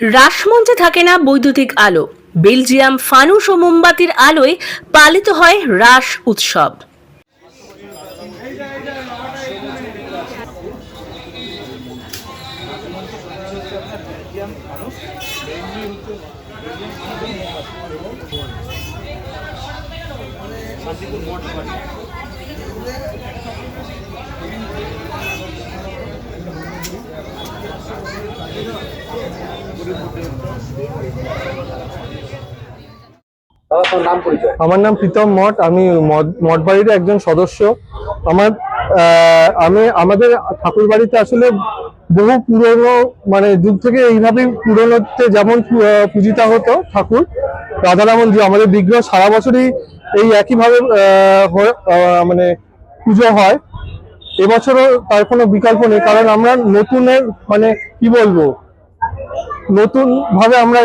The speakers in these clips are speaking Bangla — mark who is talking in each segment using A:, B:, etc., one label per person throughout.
A: রাসমঞ্চে থাকে না বৈদ্যুতিক আলো। বেলজিয়াম ফানুস ও মোমবাতির আলোয় পালিত হয় রাস উৎসব।
B: আমার নাম প্রীতম মঠ, আমি মঠ- মঠবাড়ির একজন সদস্য। আমার আমি আমাদের ঠাকুর বাড়িতে আসলে বহু পুরনো মানে যুগ থেকে এইভাবেই পুরনোতে যেমন পূজিত হতো ঠাকুর রাধারামন যে আমাদের বিগ্রহ সারা বছরই এই একইভাবে মানে পুজো হয়। এবছরও তার কোনো বিকল্প নেই, কারণ আমরা নতুনের মানে কি বলব নতুন ভাবে আমরা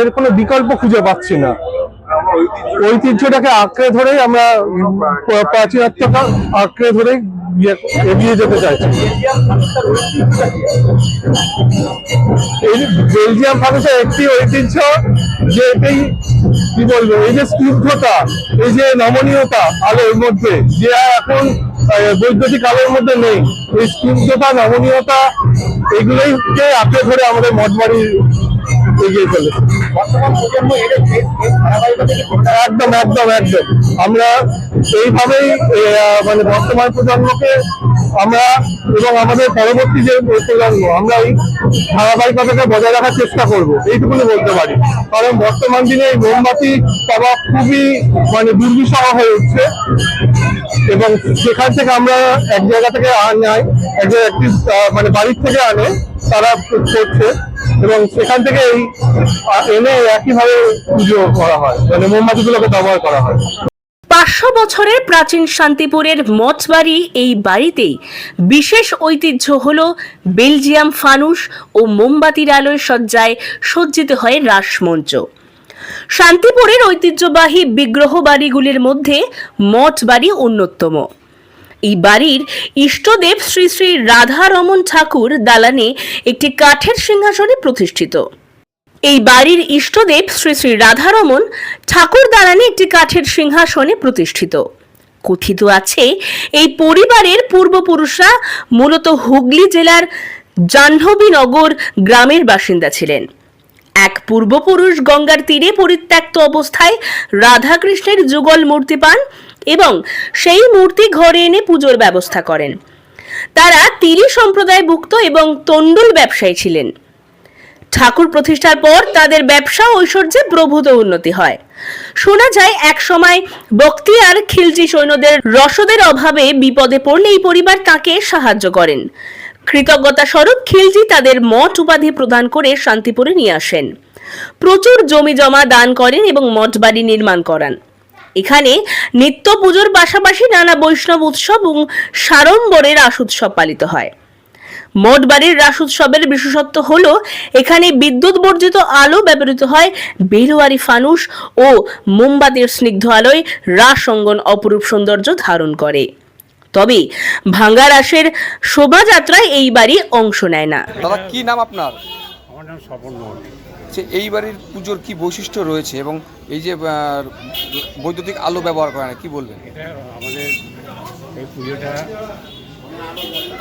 B: এর কোনো বিকল্প খুঁজে পাচ্ছি না। ঐতিহ্যটাকে আঁকড়ে ধরেই আমরা প্রা- প্রাচীনত্বটা আঁকড়ে ধরেই ইয়ে- এগিয়ে যেতে চাইছি। এই বেলজিয়াম মানুষের একটি ঐতিহ্য যে এটাই, কি বলব, এই যে স্নিগ্ধতা, এই যে নমনীয়তা আলোর মধ্যে, যে এখন বৈদ্যুতিক আলোর মধ্যে নেই, এই স্নিগ্ধতা, নমনীয়তা এগুলোই কে আঁকড়ে ধরে আমাদের মঠ বাড়ি এগিয়ে একদম একদম একদম। আমরা এইভাবেই মানে বর্তমান প্রজন্মকে আমরা এবং আমাদের পরবর্তী যে প্রজন্ম, আমরা এই ধারাবাহিকতাকে বজায় রাখার চেষ্টা করব। এইটুকুনি বলতে পারি। কারণ বর্তমান দিনে এই মোমবাতি পাওয়া খুবই মানে দুর্বিষহ হয়ে উঠছে। এবং সেখান থেকে আমরা এক জায়গা থেকে আনাই এক জায়গায় একটি মানে বাড়ির থেকে আনে, তারা করছে। এবং সেখান থেকে এই এনে একইভাবে পুজো করা হয় মানে মোমবাতিগুলোকে ব্যবহার করা হয়।
A: পাঁচশো বছরের প্রাচীন শান্তিপুরের মঠবাড়ি এই বাড়িতেই বিশেষ ঐতিহ্য হল বেলজিয়াম ফানুস ও মোমবাতির আলোয় সজ্জায় সজ্জিত হয় রাসমঞ্চ। শান্তিপুরের ঐতিহ্যবাহী বিগ্রহ বাড়িগুলির মধ্যে মঠ বাড়ি অন্যতম। এই বাড়ির ইষ্টদেব শ্রী শ্রী রাধারমন ঠাকুর দালানে একটি কাঠের সিংহাসনে প্রতিষ্ঠিত। এই বাড়ির ইষ্টদেব শ্রী শ্রী রাধারমন ঠাকুর দালানে একটি কাঠের সিংহাসনে প্রতিষ্ঠিত। কথিত আছে, এই পরিবারের পূর্বপুরুষরা মূলত হুগলি জেলার জাহ্নবীনগর গ্রামের বাসিন্দা ছিলেন। এক পূর্বপুরুষ গঙ্গার তীরে পরিত্যক্ত অবস্থায় রাধাকৃষ্ণের যুগল মূর্তি পান এবং সেই মূর্তি ঘরে এনে পুজোর ব্যবস্থা করেন। তারা তিরি সম্প্রদায়ভুক্ত এবং তণ্ডুল ব্যবসায়ী ছিলেন। ঠাকুর প্রতিষ্ঠার পর তাদের ব্যবসা ঐশ্বর্যে প্রভূত উন্নতি হয়। শোনা যায়, এক সময় বক্তিয়ার খিলজি সৈন্যদের রসদের অভাবে বিপদে পড়লে এই পরিবার তাকে সাহায্য করেন। কৃতজ্ঞতা স্বরূপ খিলজি তাদের মঠ উপাধি প্রদান করে শান্তিপুরে নিয়ে আসেন। প্রচুর জমি জমা দান করেন এবং মঠ বাড়ি নির্মাণ করান। এখানে নিত্য পুজোর পাশাপাশি নানা বৈষ্ণব উৎসব এবং সাড়ম্বরের রাস উৎসব পালিত হয়। মঠবাড়ির রাস উৎসবের বিশেষত্ব হল এখানে বিদ্যুৎ বর্জিত আলো ব্যবহৃত হয় বেরোয়ারি ফানুস ও মোমবাতির স্নিগ্ধ আলোয় রাস অঙ্গন অপরূপ সৌন্দর্য ধারণ করে। তবে ভাঙ্গা রাসের শোভাযাত্রায় এই বাড়ি অংশ নেয় না।
C: দাদা কি নাম আপনার?
D: আমার নাম স্বপন
C: যে এই বাড়ির পুজোর কি বৈশিষ্ট্য রয়েছে এবং এই যে বৈদ্যুতিক আলো ব্যবহার করে না, কি বলবেন?
D: আমাদের এই পুজোটা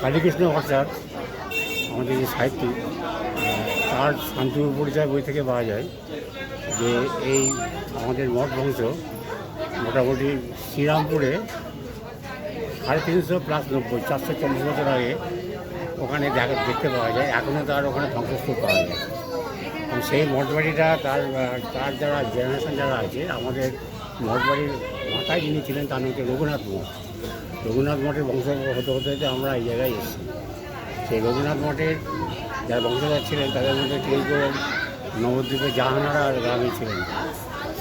D: কালীকৃষ্ণ ভট্টাচার্য আমাদের যে সাহিত্যিক তার শান্তিপুর পরিচয় বই থেকে পাওয়া যায়, যে এই আমাদের মঠ বংশ মোটামুটি শ্রীরামপুরে সাড়ে তিনশো প্লাস নব্বই, চারশো চল্লিশ বছর আগে ওখানে দেখা দেখতে পাওয়া যায়। এখনও তার ওখানে ধ্বংসস্তূপ পাওয়া যায় সেই মঠবাড়িটা তার তার যারা জেনারেশন যারা আছে, আমাদের মঠবাড়ির মাথায় যিনি ছিলেন তার নাম রঘুনাথ মঠ। রঘুনাথ মঠের বংশ হতে হতে হতে আমরা এই জায়গায় এসেছি। সেই রঘুনাথ মঠের যারা বংশধর ছিলেন, তাদের মধ্যে কেউ কেউ নবদ্বীপের জাহানারা গ্রামে ছিলেন।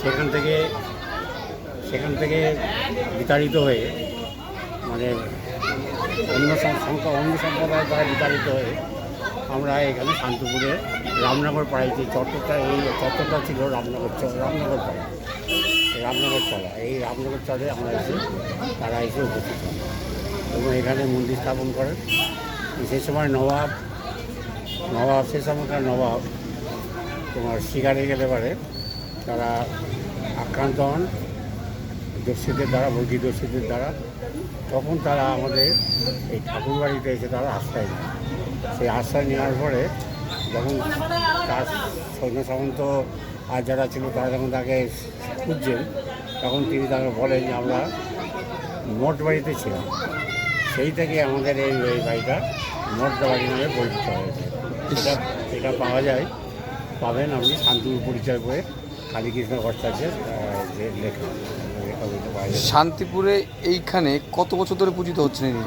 D: সেখান থেকে সেখান থেকে বিতাড়িত হয়ে মানে অন্য সংখ্যা, অন্য সম্প্রদায়ের দ্বারা বিতাড়িত হয়ে আমরা এখানে শান্তিপুরে রামনগর পাড়ায় যে চত্বরটা, এই চত্বরটা ছিল রামনগর রামনগর পাড়া। রামনগর তলা এই রামনগর চলে আমরা এসে, তারা এসে উপস্থিত হন। এবং এখানে মন্দির স্থাপন করেন। সে সময় নবাব নবাব, সে সময়কার নবাব তোমার শিকারে গেলে পারে তারা আক্রান্ত হন। দস্যুদের দ্বারা বৈধি দস্যুদের দ্বারা। তখন তারা আমাদের এই ঠাকুরবাড়িতে এসে তারা আশ্রয় নেয় সেই আশ্রয় নেওয়ার পরে যখন তার সৈন্য সামন্ত আর যারা ছিল তারা যখন তাকে খুঁজছেন, তখন তিনি তাকে বলেন যে আমরা মোট বাড়িতে ছিলাম। সেই থেকে আমাদের এই এই বাড়িটা মোট বাড়ি নামে পরিচিত হয়েছে। এটা এটা পাওয়া যায়, পাবেন আপনি শান্তিপুর পরিচয় বইয়ে কালীকৃষ্ণ ভট্টাচার্যের লেখা লেখা বইটা পাওয়া যায়
C: শান্তিপুরে এইখানে কত বছর ধরে পূজিত হচ্ছেন ইনি?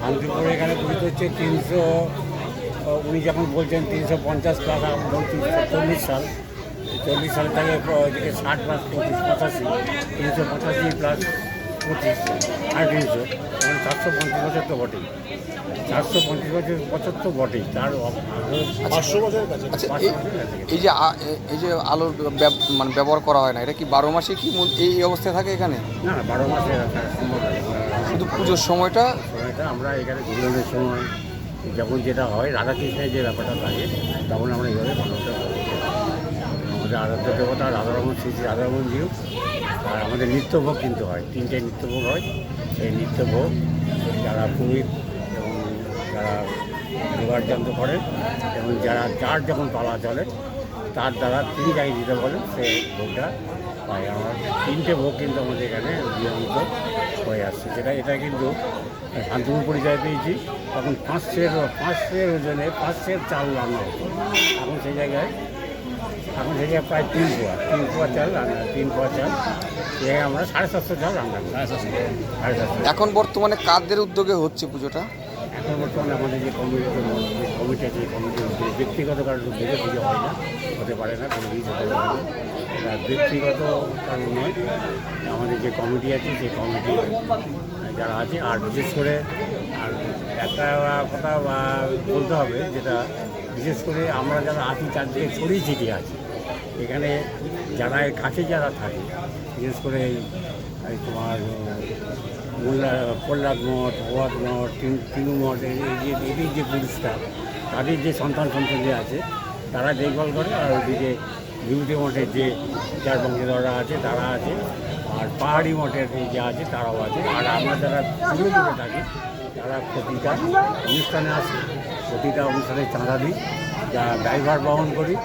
D: শান্তিপুরে এখানে পূজিত হচ্ছে তিনশো উনি যখন বলছেন তিনশো পঞ্চাশ প্লাস চল্লিশ সাল। চল্লিশ সাল থেকে ষাট প্লাস পঁচিশ পঁচাশি। তিনশো পঁচাশি প্লাস পঁচিশ আর তিনশো মানে চারশো পঞ্চাশ বছর তো বটেই। চারশো পঞ্চাশ বছর বছর তো বটেই। তার পাঁচশো
C: আচ্ছা এই- যে এই যে আলোর মানে ব্যবহার করা হয় না এটা কি বারো মাসে কি এই অবস্থায় থাকে এখানে?
D: না বারো মাসে
C: শুধু পুজোর সময়টা?
D: সময়টা আমরা এখানে ঘুরনের সময় যখন যেটা হয় রাধাকৃষ্ণের যে ব্যাপারটা থাকে তখন আমরা এইভাবে পালনটা করি। আমাদের আরাধ্য দেবতা রাধারমন শ্রী শ্রী রাধারমন জিউ আর আমাদের নিত্যভোগ কিন্তু হয়, তিনটে নিত্যভোগ হয়। সেই নিত্যভোগ যারা পুরোহিত এবং যারা যোগার্যন্ত করেন এবং যারা যার যখন পালা চলে, তার দ্বারা তিনি যাকে দিতে বলেন, সে ভোগটা পাই আমরা তিনটে ভোগ কিন্তু আমাদের এখানে নিয়মিত হয়ে আসছে। সেটা, এটা কিন্তু শান্তিপুর পরিচয় পেয়েছি। তখন পাঁচ সের পাঁচ সের ওজনে পাঁচ সের চাল রান্না হতো। এখন সেই জায়গায় এখন জায়গায় প্রায় তিন পোয়া তিন পোয়া চাল রান্না তিন পোয়া চাল। সে আমরা সাড়ে সাতশো চাল রান্না করি। সাড়ে সাতশো।
C: এখন বর্তমানে কাদের উদ্যোগে হচ্ছে পুজোটা?
D: এখন বর্তমানে আমাদের যে কমিটি কমিটি আছে কমিটির মধ্যে ব্যক্তিগত কারণ থেকে পুজো হয় না হতে পারে না কোনো কিছু হতে পারে না। ব্যক্তিগত কারণ নয় আমাদের যে কমিটি আছে সেই কমিটি যারা আছে আর বিশেষ করে আর একটা কথা বলতে হবে যেটা বিশেষ করে আমরা যারা আছি চারদিকে ছড়িয়ে ছিটিয়ে আছি এখানে যারা কাছে যারা থাকে, বিশেষ করে এই তোমার মোল্লা প্রহ্লাদ মঠ ওয়াদ মঠ, তিন- মঠ, এই এই যে এদের যে পুরুষরা, তাদের যে সন্তান সন্ততি আছে, তারা দেখভাল করে আর ওইদিকে বিভূতি মঠের যে যার বংশধররা আছে, তারা আছে, আর পাহাড়ি মঠের যে আছে, তারাও আছে, আর আমরা যারা দূরে দূরে থাকি, তারা প্রতিটা অনুষ্ঠানে আসে, প্রতিটা অনুষ্ঠানে চাঁদা দিই, যা ড্রাইভার বহন করি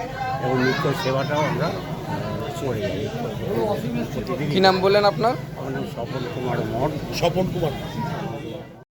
D: এবং নিত্য সেবাটাও আমরা করে যাই। কী
C: কি নাম বললেন আপনার?
D: আমার নাম স্বপন কুমার মঠ।
B: স্বপন কুমার